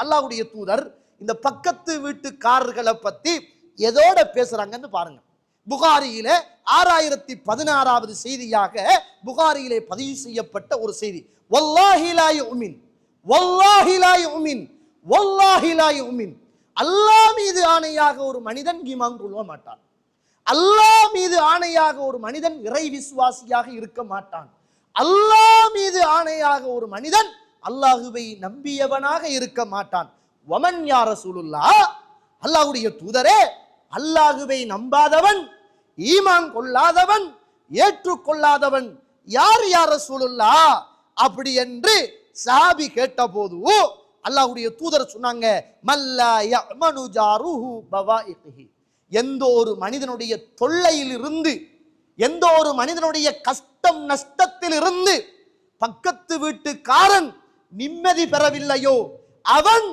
அல்லாஹுடைய தூதர் இந்த பக்கத்து வீட்டுக்காரர்களை பற்றி எதோட பேசுகிறாங்கன்னு பாருங்க. புகாரியில ஆறாயிரத்தி பதினாறாவது செய்தியாக புகாரியிலே பதிவு செய்யப்பட்ட ஒரு செய்தி. வல்லாஹி உமின் யுமின் உமின் லா உமின் அல்லாஹ் மீது ஆணையாக ஒரு மனிதன் ஈமான் கொள்ள மாட்டான். அல்லாஹ் மீது ஆணையாக ஒரு மனிதன் இறை விசுவாசியாக இருக்க மாட்டான். அல்லாஹ் மீது ஆணையாக ஒரு மனிதன் அல்லாஹுவை நம்பியவனாக இருக்க மாட்டான். வமன் யார சூலுல்லா அல்லாஹுடைய தூதரே அல்லாஹுவை நம்பாதவன் ஈமான் கொள்ளாதவன் ஏற்றுக்கொள்ளாதவன் யார் யார சூலுல்லா அப்படி என்று சாபி கேட்டபோது அல்லாஹுடைய தூதர் சொன்னாங்க மல்லா எந்த ஒரு மனிதனுடைய தொல்லையிலிருந்து எந்த ஒரு மனிதனுடைய கஷ்டம் நஷ்டத்திலிருந்து பக்கத்து வீட்டுக்காரன் நிம்மதி பெறவில்லையோ? அவன்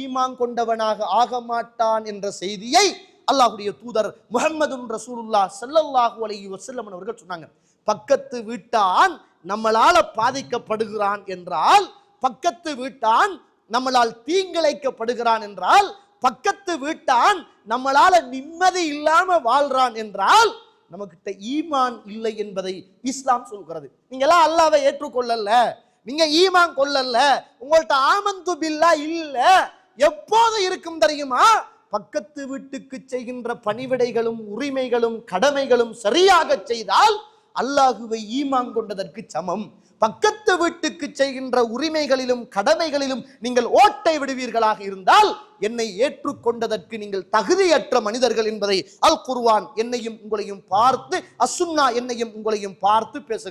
ஈமான் கொண்டவனாக ஆக மாட்டான் என்ற செய்தியை அல்லாஹ்வுடைய தூதர் முகமது ரசூலுல்லா ஸல்லல்லாஹு அலி வஸல்லம் அவர்கள் சொன்னாங்க. பக்கத்து வீட்டான் நம்மளால பாதிக்கப்படுகிறான் என்றால் பக்கத்து வீட்டான் நம்மளால் தீங்கிழைக்கப்படுகிறான் என்றால் பக்கத்து வீட்டான் நம்மளால நிம்மதி இல்லாம வாழ்றான் என்றால் நமக்கிட்ட ஈமான் இல்லை என்பதை இஸ்லாம் சொல்கிறது. நீங்க எல்லாம் அல்லாவை ஏற்றுக்கொள்ளல நீங்க ஈமான் கொள்ளல உங்கள்ட்ட ஆமந்து பில்லா இல்ல. எப்போது இருக்கும் தெரியுமா? பக்கத்து வீட்டுக்கு செய்கின்ற பணிவிடைகளும் உரிமைகளும் கடமைகளும் சரியாக செய்தால் அல்லாஹுவை ஈமான் கொண்டதற்கு சமம். பக்கத்து வீட்டுக்கு செய்கின்ற உரிமைகளிலும் கடமைகளிலும் நீங்கள் ஓட்டை விடுவீர்களாக இருந்தால் என்னை ஏற்றுக்கொண்டதற்கு நீங்கள் தகுதியற்ற மனிதர்கள் என்பதை அல் குர்வான் என்னையும் உங்களையும் பார்த்து அசுன்னா என்னையும் உங்களையும் பார்த்து பேச